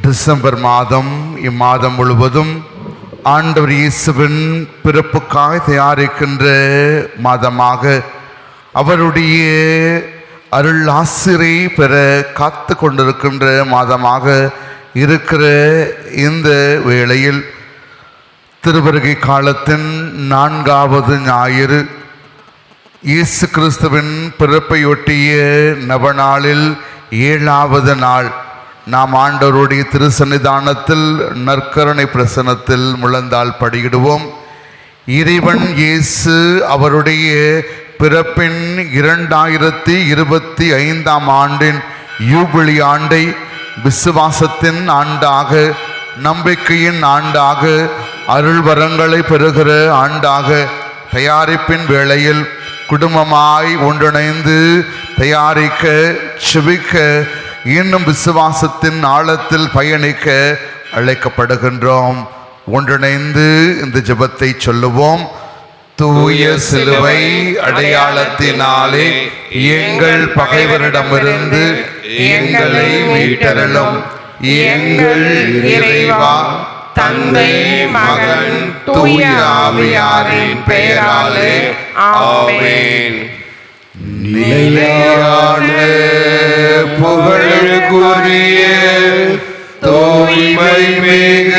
December மாதம் இம்மாதம் முழுவதும் ஆண்டவர் இயேசுவின் பிறப்புக்காக தயாரிக்கின்ற மாதமாக அவருடைய அருள் ஆசிரியை பெற காத்து கொண்டிருக்கின்ற மாதமாக இருக்கிற இந்த வேளையில் திருவருகை காலத்தின் நான்காவது ஞாயிறு இயேசு கிறிஸ்துவின் பிறப்பையொட்டிய நவநாளில் ஏழாவது நாள் நாம் ஆண்டவருடைய திருசன்னிதானத்தில் நற்கருணை பிரசனத்தில் முழந்தால் படியிடுவோம். இறைவன் இயேசு அவருடைய பிறப்பின் இரண்டாயிரத்தி இருபத்தி ஐந்தாம் ஆண்டின் யூபிளி ஆண்டை விசுவாசத்தின் ஆண்டாக நம்பிக்கையின் ஆண்டாக அருள்வரங்களை பெறுகிற ஆண்டாக தயாரிப்பின் வேளையில் குடும்பமாய் ஒன்றிணைந்து தயாரிக்க செபிக்க இன்னும் விசுவாசத்தின் ஆழத்தில் பயணிக்க அழைக்கப்படுகின்றோம். ஒன்றிணைந்து இந்த ஜபத்தை சொல்லுவோம். தூய சிலுவை அடையாளத்தினாலே எங்கள் பகைவரிடமிருந்து எங்களை மீட்டரலும் எங்கள் இறைவா தந்தை மகன் தூய ஆவியாரின் பெயராலே. ஆவேன் நிலையான புகழுக்குரிய தோய்மை மிக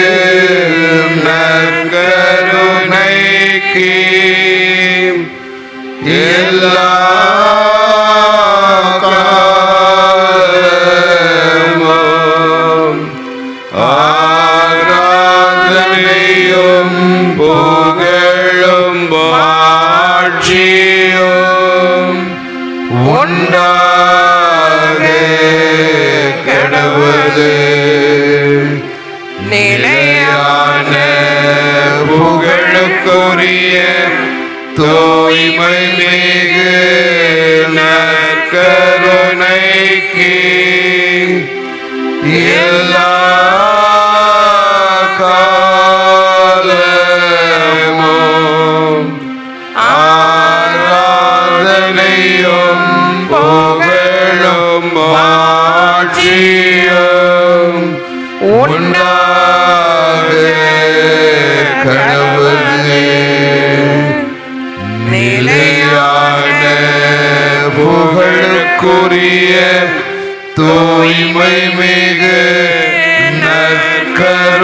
தூய்மை தூய்மை மிகு நற்கருணைக்கு.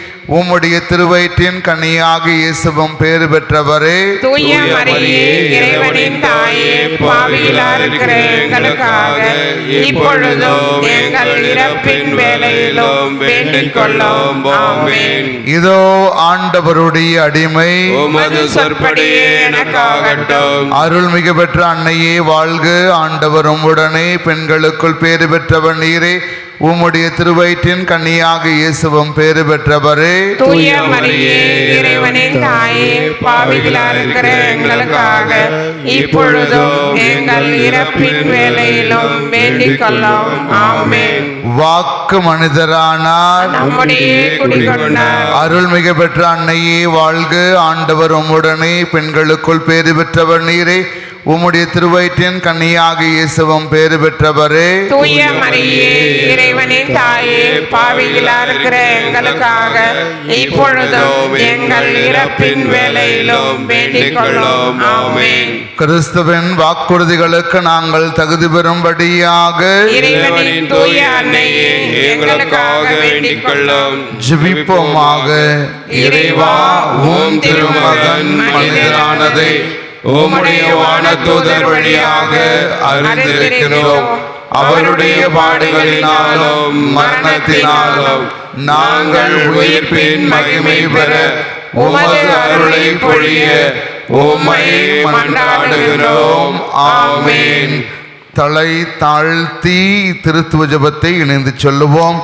உம்முடைய திருவயிற்றின் கன்னியாக இயேசுவும் பேறு பெற்றவரே. தூய மரியே இறைவனின் தாயே பாவியிலா இருக்கிற எங்களுக்காக இப்பொழுதும் எங்கள் இறப்பின் வேலையிலும் வேண்டிக் கொள்ளும் ஆமென். இதோ ஆண்டவருடைய அடிமை. உமது சொற்படியே எனக்காகட்டும். அருள் மிக பெற்ற அன்னையே வாழ்க. ஆண்டவரும் உடனே பெண்களுக்குள் பேறு பெற்றவர் நீரே. உம்முடைய திருவயிற்றின் கன்னியாக இயேசுவும் பேறு பெற்றவரே. தூய மரியே இறைவனின் தாயே பாவிகளா இருக்கிற எங்களுக்காக இப்பொழுதும் எங்கள் இறப்பின் வேலையிலும் வேண்டிக் கொள்ளும் ஆமென். வாக்கு மனிதரானார். நம்முடைய குடிகொண்டார். அருள் மிக பெற்ற அன்னையே வாழ்க. ஆண்டவர் உம்முடனே பெண்களுக்குள் பேறு பெற்றவர் நீரே. உம்முடைய திருவயிற்றின் கன்னியாக இயேசுவும் பேறு பெற்றவரே. தூய மரியே இறைவனின் தாயே பாவிகளா இருக்கிற எங்களுக்காக இப்பொழுதும் எங்கள் இறப்பின் வேலையிலும் வேண்டிக் கொள்ளும். ஆமென். கிறிஸ்துவின் வாக்குறுதிகளுக்கு நாங்கள் தகுதி பெறும்படியாக இறைவனின் தூய அன்னையே எங்களுக்காக வேண்டிக் கொள்ளும். ஜெபிப்போமாக. இறைவா உம் திருமகன் மனிதனானதை உம்முடைய வானதூதர் வழியாக அறிந்திருக்கிறோம். அவருடைய பாடுகளினாலும் மரணத்தினாலும் நாங்கள் உயிர்ப்பின் மகிமை பெற உமது அருளை பொழிய உம்மை மன்றாடுகிறோம். ஆமீன். தலை தாழ்த்தி திருத்துவ ஜபத்தை இணைந்து சொல்லுவோம்.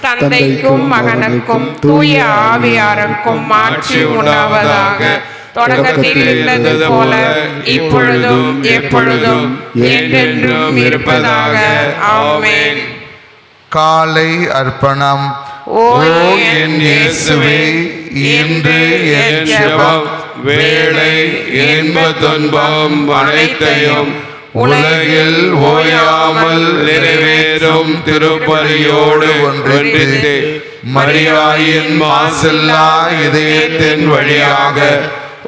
தந்தைக்கும் மகனுக்கும் தூய ஆவியாருக்கும் ஆட்சி உண்டாவதாக தொடக்கத்தில் இருந்தது போல இப்பொழுதும் எப்பொழுதும் என்றென்றும் இருப்பதாக. ஆமென். காலை அர்ப்பணம். ஓ ஓ என் இயேசுவே இன்று என் ஜெபம் வேலை இன்ப துன்பம் அனைத்தையும் உலகில் ஓயாமல் நிறைவேறும் திருப்பலியோடு ஒன்றித்து மரியாயின் மாசில்லா இதயத்தின் வழியாக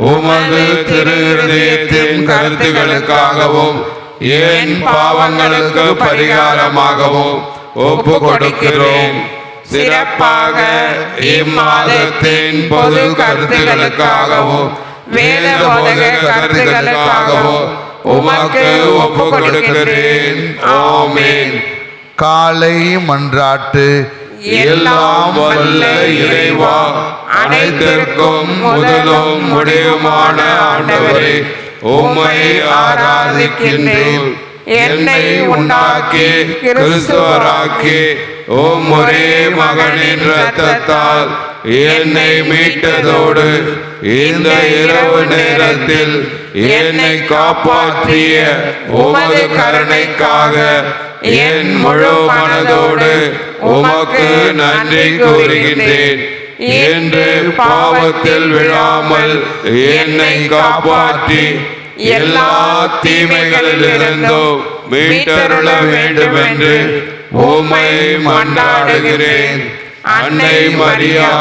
உமது திரு கருத்துகளுக்காகவும் என் பாவங்களுக்கு பரிகாரமாகவும் ஒப்பு கொடுக்கிறோம் சிறப்பாக இம்மாதத்தின் பொது கருத்துகளுக்காகவும் வேத கருத்துகளுக்காகவும் உமக்கு ஒப்பு கொடுக்கிறேன். ஆமென். காலை மன்றாட்டு. எல்லாம் வல்ல இறைவா. அனைத்திற்கும் முதலும் முடிவுமான ஆண்டவரே. உம்மை ஆராதிக்கின்றேன். என்னை உண்டாக்கி கிறிஸ்துவராக்கி. உம் ஒரே மகனின் இரத்தத்தால் என்னை மீட்டதோடு இந்த இரவு நேரத்தில் என்னை காப்பாற்றிய உமது கருணைக்காக என் முழு மனதோடு உமக்கு நன்றி கூறுகின்றேன். என்று பாவத்தில் விழாமல் என்னை காப்பாற்றி எல்லா தீமைகளிலிருந்தும் மீட்டருள வேண்டும் என்று உம்மை மண்டாடுகிறேன் அன்னை மரியா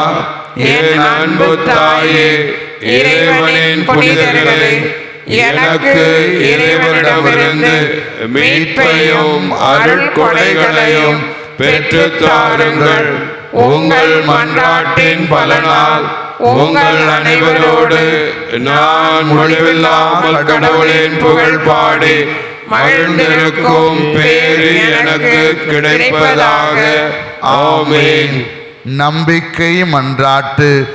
என் அன்பு தாயே இறைவனின் புனிதர்களே எனக்கு இறைவனிடமிருந்து மீட்பையும் அருட்கொடைகளையும் பெற்றுத் தாருங்கள். உங்கள் மன்றாட்டின் பலனால் உங்கள் அனைவரோடு நான் முடிவில்லாமல் கடவுளின் புகழ் பாடி மகிழ்ந்திருக்கும் பேரு எனக்கு கிடைப்பதாக. ஆமேன். நம்பிக்கை மன்றாட்டு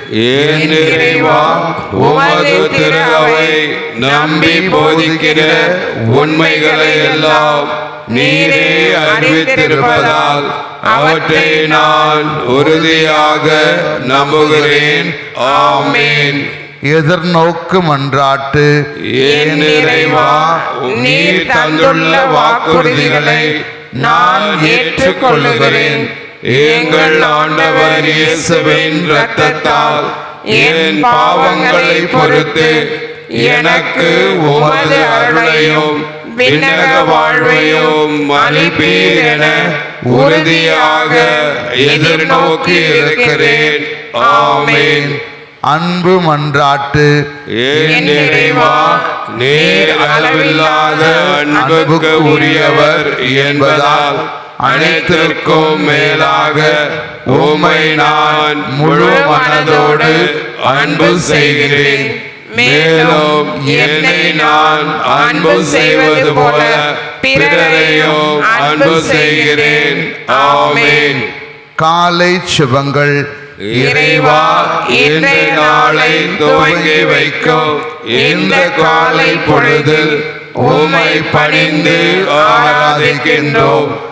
உமது திரு அவை நம்பி போதிக்கிற உண்மைகளை எல்லாம் நீரே அறிவித்திருப்பதால் அவற்றை நான் உறுதியாக நம்புகிறேன். ஆமென். எதிர்நோக்கு மன்றாட்டு என் இறைவா நீர் தந்துள்ள வாக்குறுதிகளை நான் ஏற்றுக்கொள்ளுகிறேன். எங்கள் ஆண்டவர் இயேசுவின் இரத்தத்தால் என் பாவங்களை பொறுத்து எனக்கு உமது அருளையும் விண்ணக வாழ்வையும் அளிப்பீர் என உறுதியாக எதிர்நோக்கி இருக்கிறேன். ஆமென். அன்பு மன்றாட்டு. என் இறைவா நீர் அளவில்லாத அன்புக்கு உரியவர் என்பதால் அனைத்திற்கும் மேலாக உம்மை நான் முழு மனதோடு அன்பு செய்கிறேன். மேலும் என்னை நான் அன்பு செய்வது போல பிறரையும் அன்பு செய்கிறேன். ஆமென். காலை சுபங்கள். இறைவா இன்றைய நாளை துவங்கி வைக்கும். இந்த காலை பொழுதில் உம்மை பணிந்து ஆராதிக்கின்றோம்.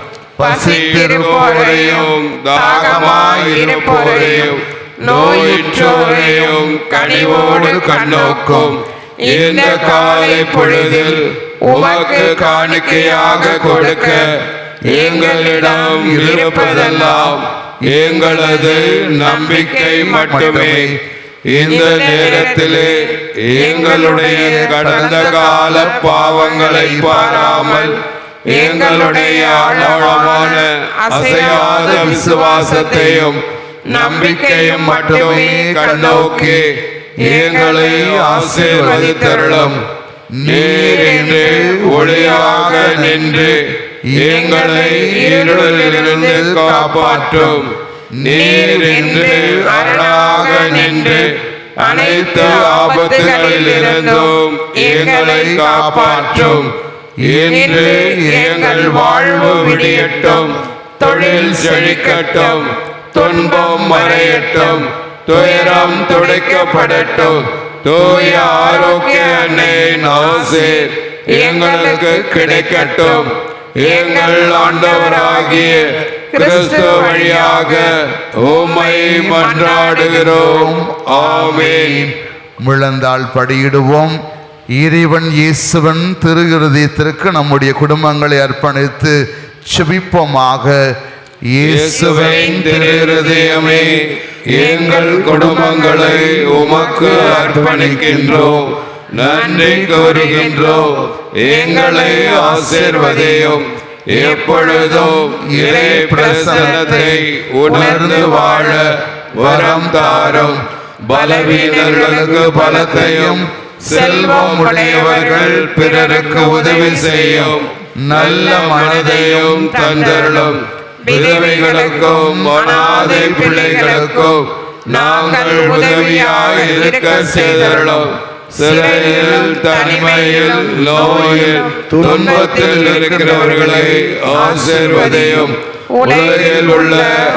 பசித்திருப்போரையும் தாகமாயிருப்போரையும் நோயுற்றோரையும் கனிவோடு கண்ணோக்கும். இந்த காலை பொழுதில் உமக்கு காணிக்கையாக கொடுக்க எங்களிடம் இருப்பதெல்லாம் எங்களது நம்பிக்கை மட்டுமே. இந்த நேரத்திலே எங்களுடைய கடந்த கால பாவங்களை பாராமல் எங்களுடைய ஆழமான அசையாத விசுவாசத்தையும் நம்பிக்கையும் மட்டுமே கண்ணோக்கி எங்களை ஆசீர்வதித்தருளும். நீர் என்று ஒளியாக நின்று எங்களை இருளிலிருந்து காப்பாற்றும். நீர் என்று அரணாக நின்று அனைத்து ஆபத்துகளிலிருந்தும் எங்களை காப்பாற்றும். இன்று எங்கள் வாழ்வு விடியட்டும். தொழில் செழிக்கட்டும். துன்பம் மறையட்டும். துயரம் துடைக்கப்படட்டும். தூய ஆரோக்கிய அன்னையின் எங்களுக்கு கிடைக்கட்டும். எங்கள் ஆண்டவராகிய கிறிஸ்து வழியாக உம்மை மன்றாடுகிறோம். ஆமென். முழந்தால் படியிடுவோம். இறைவன் இயேசுவன் திருகிருதயத்திற்கு நம்முடைய குடும்பங்களை அர்ப்பணித்து செபிப்போமாக. இயேசுவின் திருஹிருதயமே எங்கள் குடும்பங்களை உமக்கு அர்ப்பணிக்கின்றோம் நன்றி கூறுகின்றோம் எங்களை ஆசிர்வதையும். எப்பொழுதும் இறை பிரசனத்தை உணர்ந்து வாழ வரம் தாரும். பலவீனர்களுக்கு பலத்தையும் செல்வம் உடையவர்கள் பிறருக்கு உதவி செய்யும் நல்ல மனதையும் தந்தருளும். விதவைகளுக்கும் அனாதை பிள்ளைகளுக்கும் நாங்கள் உதவியாக இருக்க செய்தருளும். சிறையில் தனிமையில் நோயில் துன்பத்தில் இருக்கிறவர்களை ஆசீர்வதையும். உலகில் உள்ள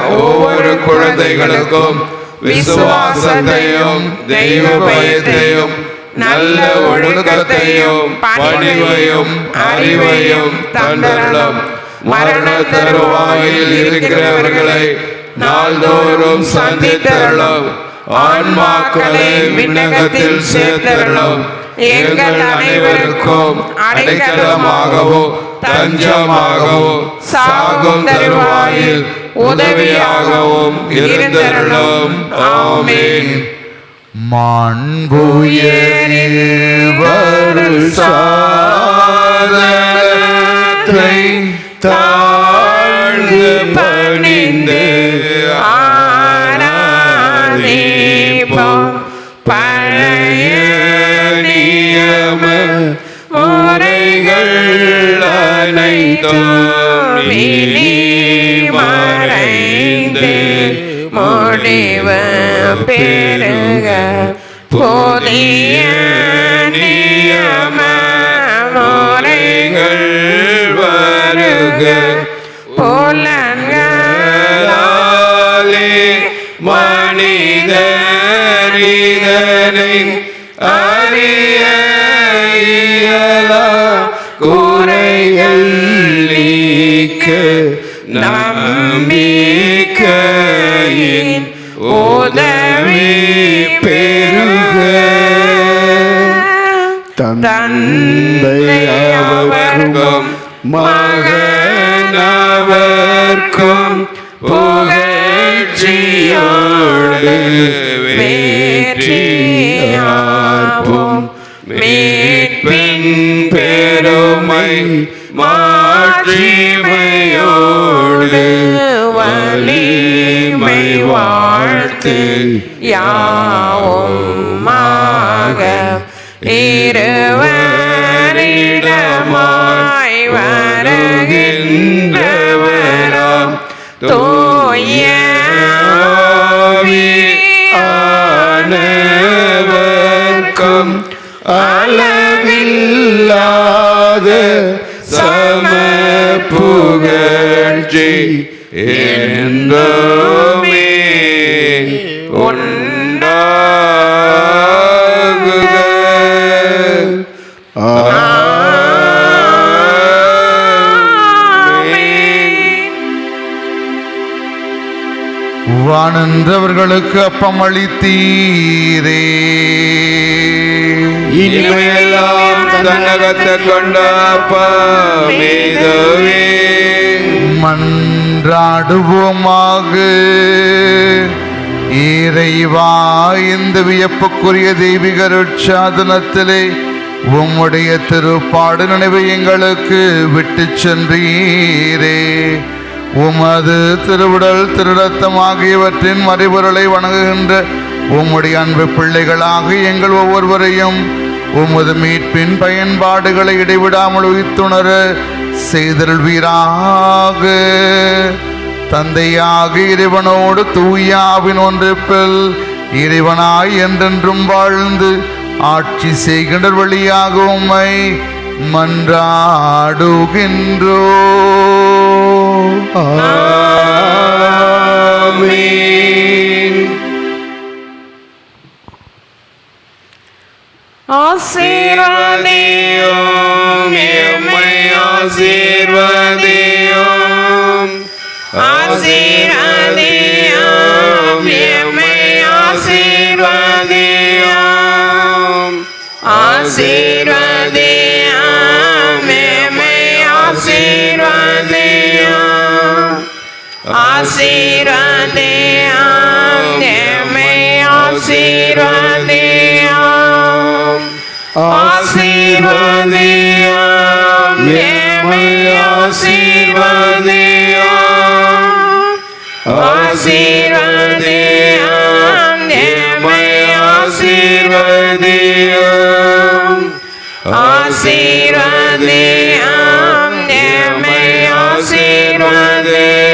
ஒவ்வொரு குழந்தைகளுக்கும் விசுவாசத்தையும் தெய்வ பயத்தையும் நல்ல ஒழுக்கத்தையும் பணிவையும் அறிவையும் தந்தருளும். மரண தருவாயில் இருக்கிறவர்களை நாள்தோறும் சந்தித்தருளும். ஆன்மாக்களை விண்ணகத்தில் சேர்த்தருளும். எங்கள் அனைவருக்கும் அடைக்கலமாகவும் தஞ்சமாகவும் சாகும் தருவாயில் உதவியாகவும் இருந்தருளும். ஆமேன். மாண்புயர் சாதத்தை தாழ்ந்து பணிந்து ஆராதிப்போம் பழைய நியம முறைகள் அனைத்தும் மறைந்து முடிவு பெருக புதிய நியம முறைகள் வருக. புலன்களாலே மனிதரிதனை அறிய இயலா குறைகள் நீக்க. நாம் தந்தை அவர்க்கும் மகனவர்க்கும் புகழ்ச்சியோடு வேற்றியார்ப்பும் மீட்பின் பெருமை மாற்றிமையோடு வலிமை வாழ்த்து யாவும் யாவுமாக இருவரிடமாய் வருகின்றவராம். தோய ஆனவர்க்கும் அளவில்லாத சம புகழ்ச்சி. என்றுமே வானன்றவர்களுக்கு அப்பம் அளித்தீரே. இனிமையெல்லாம் தன்னகத்தை கொண்ட அப்பமேதுவே மன்றாடுவோமாக. இறைவா இந்த வியப்புக்குரிய தெய்வீக ருட்சாதனத்திலே உம்முடைய திருப்பாடு நினைவை எங்களுக்கு விட்டு சென்றீரே. உமது திருவுடல் திருடத்தம் ஆகியவற்றின் மறைபொருளை வணங்குகின்ற உம்முடைய அன்பு பிள்ளைகளாக எங்கள் ஒவ்வொருவரையும் உமது மீட்பின் பயன்பாடுகளை இடைவிடாமல் உயிர்த்துணர செய்தருள்வீராக. தந்தையாக இறைவனோடு தூயாவின் ஒன்றிப்பில் இறைவனாய் என்றென்றும் வாழ்ந்து ஆட்சி செய்கின்ற வழியாக உம்மை மன்றாடுகின்றோ. ஆசீர்வதியோ எம்மை ஆசீர்வதி. आशीर्वादे आम मैं आशीर्वादे आम आशीर्वादे आम मैं आशीर्वादे आम आशीर्वादे आम मैं आशीर्वादे आम आशीर्वादे आम मैं आशीर्वादे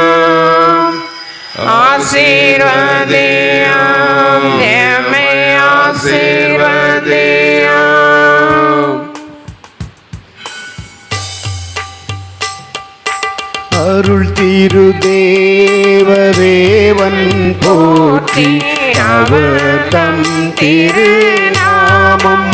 ஆசீர்வதியும் எம்மை ஆசீர்வதியும் அருள் திருதேவதேவன் போற்றி அவர் தம் திருநாமம்.